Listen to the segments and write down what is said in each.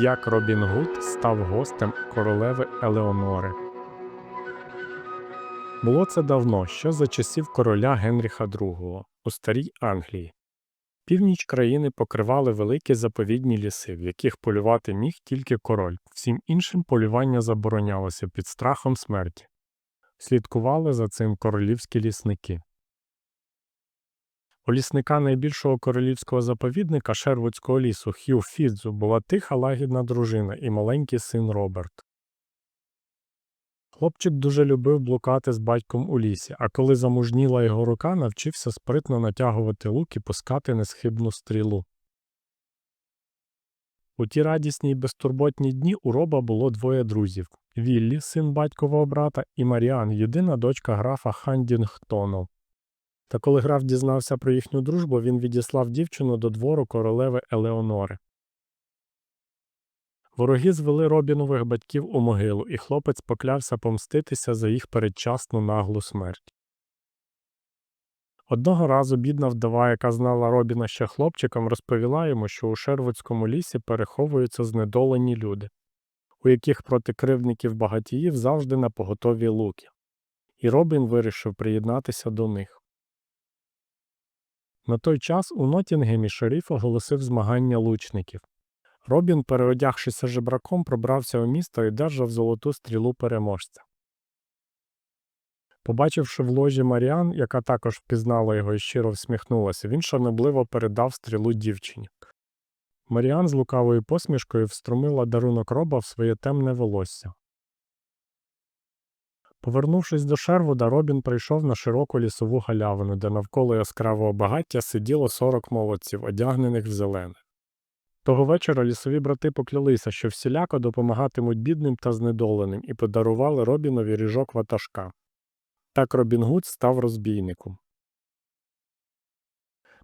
Як Робін Гуд став гостем королеви Елеонори. Було це давно, ще за часів короля Генріха II у старій Англії. Північ країни покривали великі заповідні ліси, в яких полювати міг тільки король, всім іншим полювання заборонялося під страхом смерті. Слідкували за цим королівські лісники. У лісника найбільшого королівського заповідника Шервудського лісу Хью Фідзу була тиха лагідна дружина і маленький син Роберт. Хлопчик дуже любив блукати з батьком у лісі, а коли замужніла його рука, навчився спритно натягувати лук і пускати несхибну стрілу. У ті радісні й безтурботні дні у Роба було двоє друзів Віллі, син батькового брата, і Маріан, єдина дочка графа Хандінгтону. Та коли граф дізнався про їхню дружбу, він відіслав дівчину до двору королеви Елеонори. Вороги звели Робінових батьків у могилу, і хлопець поклявся помститися за їх передчасну наглу смерть. Одного разу бідна вдова, яка знала Робіна ще хлопчиком, розповіла йому, що у Шервудському лісі переховуються знедолені люди, у яких проти кривдників багатіїв завжди на поготові луки, і Робін вирішив приєднатися до них. На той час у Нотінгемі шериф оголосив змагання лучників. Робін, переодягшися жебраком, пробрався у місто і держав золоту стрілу переможця. Побачивши в ложі Маріан, яка також впізнала його і щиро всміхнулася, він шанобливо передав стрілу дівчині. Маріан з лукавою посмішкою встромила дарунок роба в своє темне волосся. Повернувшись до Шервуда, Робін прийшов на широку лісову галявину, де навколо яскравого багаття сиділо сорок молодців, одягнених в зелене. Того вечора лісові брати поклялися, що всіляко допомагатимуть бідним та знедоленим, і подарували Робінові ріжок ватажка. Так Робін Гуд став розбійником.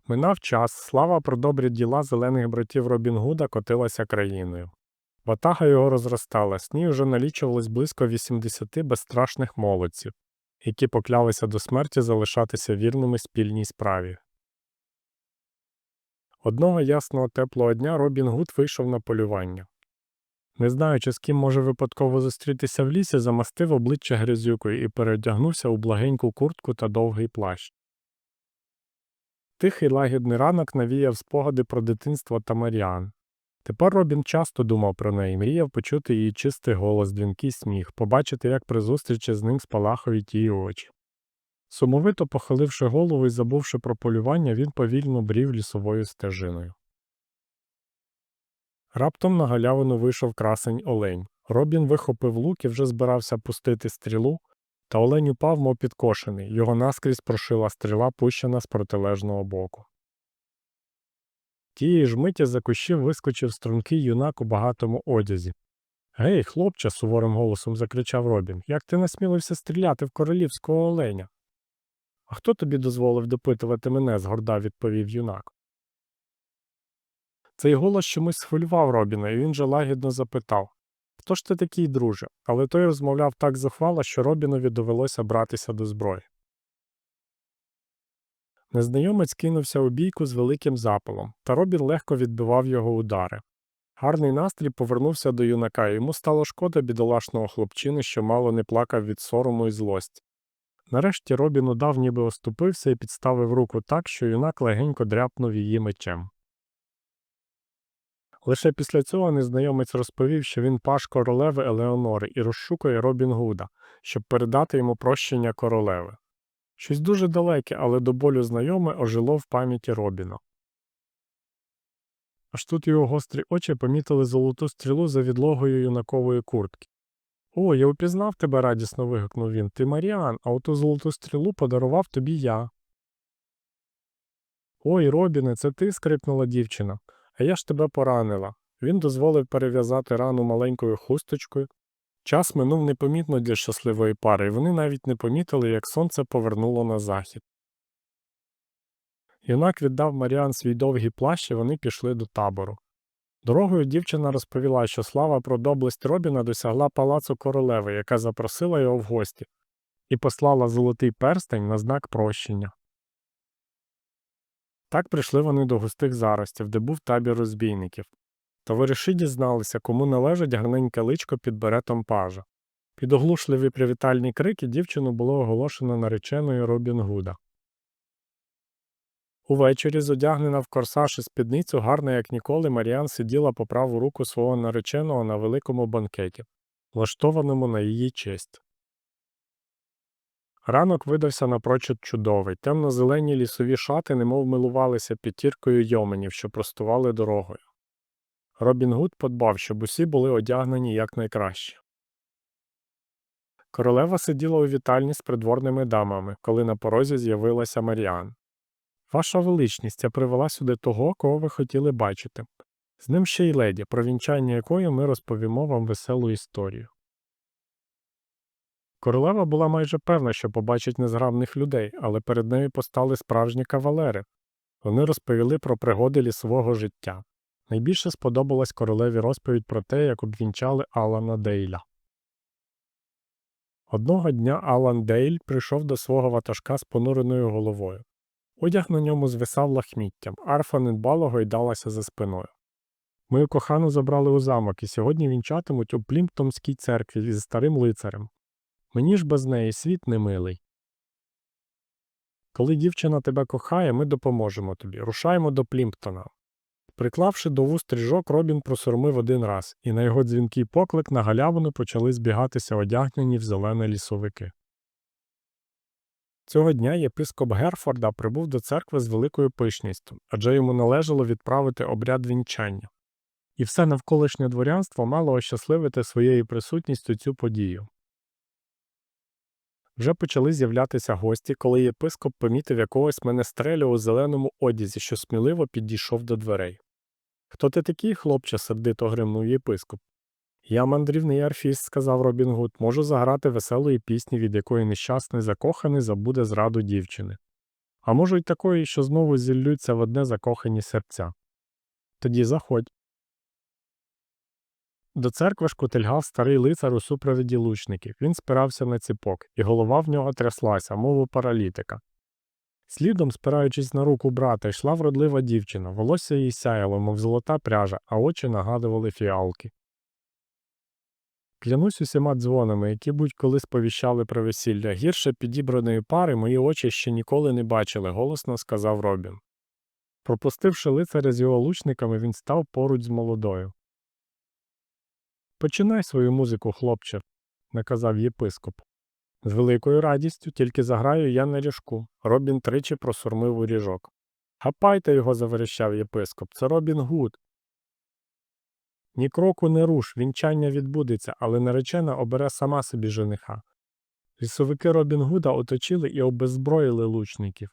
Минав час, слава про добрі діла зелених братів Робін Гуда котилася країною. Ватага його розросталась, ній вже налічувалось близько 80 безстрашних молодців, які поклялися до смерті залишатися вірними спільній справі. Одного ясного теплого дня Робін Гуд вийшов на полювання. Не знаючи, з ким може випадково зустрітися в лісі, замастив обличчя грязюкою і переодягнувся у благеньку куртку та довгий плащ. Тихий лагідний ранок навіяв спогади про дитинство та Маріан. Тепер Робін часто думав про неї, мріяв почути її чистий голос, дзвінкий сміх, побачити, як при зустрічі з ним спалахують її очі. Сумовито похиливши голову і забувши про полювання, він повільно брів лісовою стежиною. Раптом на галявину вийшов красень олень. Робін вихопив лук і вже збирався пустити стрілу, та олень упав, мов підкошений, його наскрізь прошила стріла, пущена з протилежного боку. Тієї ж миті за кущів вискочив стрункий юнак у багатому одязі. Гей, хлопче, суворим голосом закричав Робін, як ти насмілився стріляти в королівського оленя? А хто тобі дозволив допитувати мене? згорда відповів юнак. Цей голос чомусь схвилював Робіна, і він же лагідно запитав Хто ж ти такий, друже? Але той розмовляв так зухвало, що Робінові довелося братися до зброї. Незнайомець кинувся у бійку з великим запалом, та Робін легко відбивав його удари. Гарний настрій повернувся до юнака, йому стало шкода бідолашного хлопчини, що мало не плакав від сорому і злості. Нарешті Робін удав, ніби оступився і підставив руку так, що юнак легенько дряпнув її мечем. Лише після цього незнайомець розповів, що він паш королеви Елеонори і розшукує Робін Гуда, щоб передати йому прощення королеви. Щось дуже далеке, але до болю знайоме ожило в пам'яті Робіна. Аж тут його гострі очі помітили золоту стрілу за відлогою юнакової куртки. О, я упізнав тебе, радісно вигукнув він. Ти Маріан, а оту золоту стрілу подарував тобі я. Ой, Робіне, це ти. скрикнула дівчина. А я ж тебе поранила. Він дозволив перев'язати рану маленькою хусточкою. Час минув непомітно для щасливої пари, і вони навіть не помітили, як сонце повернуло на захід. Юнак віддав Маріан свій довгий плащ, і вони пішли до табору. Дорогою дівчина розповіла, що слава про доблесть Робіна досягла палацу королеви, яка запросила його в гості, і послала золотий перстень на знак прощення. Так прийшли вони до густих заростів, де був табір розбійників. Товариші дізналися, кому належить гарненьке личко під беретом пажа. Під оглушливі привітальні крики дівчину було оголошено нареченою Робін Гуда. Увечері, зодягнена в корсаж і спідницю, гарна як ніколи, Маріан сиділа по праву руку свого нареченого на великому банкеті, влаштованому на її честь. Ранок видався напрочуд чудовий. Темно-зелені лісові шати немов милувалися п'ятіркою йоменів, що простували дорогою. Робін Гуд подбав, щоб усі були одягнені якнайкраще. Королева сиділа у вітальні з придворними дамами, коли на порозі з'явилася Маріан. Ваша величність, я привела сюди того, кого ви хотіли бачити. З ним ще й леді, про вінчання якої ми розповімо вам веселу історію. Королева була майже певна, що побачить незграбних людей, але перед нею постали справжні кавалери. Вони розповіли про пригоди лісового життя. Найбільше сподобалась королеві розповідь про те, як обвінчали Алана Дейля. Одного дня Алан Дейль прийшов до свого ватажка з понуреною головою. Одяг на ньому звисав лахміттям, арфа недбало гойдалася за спиною. Мою кохану забрали у замок і сьогодні вінчатимуть у Плімптомській церкві зі старим лицарем. Мені ж без неї світ немилий. Коли дівчина тебе кохає, ми допоможемо тобі. Рушаємо до Плімптона. Приклавши до вуст стрижок, Робін просурмив один раз, і на його дзвінкий поклик на галявину почали збігатися одягнені в зелене лісовики. Цього дня єпископ Герфорда прибув до церкви з великою пишністю, адже йому належало відправити обряд вінчання. І все навколишнє дворянство мало ощасливити своєю присутністю цю подію. Вже почали з'являтися гості, коли єпископ помітив якогось менестреля у зеленому одязі, що сміливо підійшов до дверей. Хто ти такий, хлопче? сердито гримнув єпископ. Я мандрівний арфіст, сказав Робін Гуд, можу заграти веселої пісні, від якої нещасний закоханий забуде зраду дівчини. А можу й такої, що знову зіллються в одне закохані серця. Тоді заходь. До церкви шкутильгав старий лицар у супровіді лучників. Він спирався на ціпок, і голова в нього тряслася, мов у паралітика. Слідом, спираючись на руку брата, йшла вродлива дівчина, волосся їй сяяло, мов золота пряжа, а очі нагадували фіалки. Клянусь усіма дзвонами, які будь-коли сповіщали про весілля. Гірше підібраної пари мої очі ще ніколи не бачили, голосно сказав Робін. Пропустивши лицаря з його лучниками, він став поруч з молодою. Починай свою музику, хлопче, наказав єпископ. З великою радістю тільки заграю я на ріжку. Робін тричі просурмив у ріжок. Хапайте його, заверещав єпископ. Це Робін Гуд. Ні кроку не руш, вінчання відбудеться, але наречена обере сама собі жениха. Лісовики Робін Гуда оточили і обеззброїли лучників.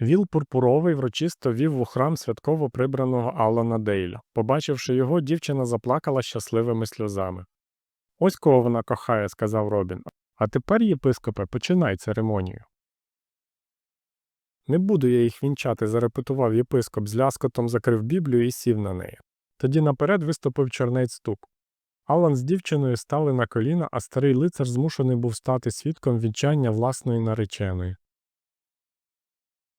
Віл пурпуровий врочисто вів у храм святково прибраного Алана Дейля. Побачивши його, дівчина заплакала щасливими сльозами. Ось кого вона кохає, сказав Робін. А тепер, єпископе, починай церемонію. Не буду я їх вінчати, зарепетував єпископ, з ляскотом закрив Біблію і сів на неї. Тоді наперед виступив чернець стук. Алан з дівчиною стали на коліна, а старий лицар змушений був стати свідком вінчання власної нареченої.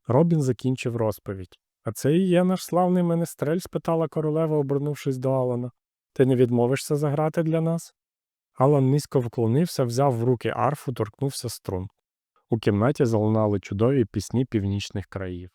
Робін закінчив розповідь. А це і є наш славний менестрель? спитала королева, обернувшись до Алана. Ти не відмовишся заграти для нас? Алан низько вклонився, взяв в руки арфу, торкнувся струн. У кімнаті залунали чудові пісні північних країв.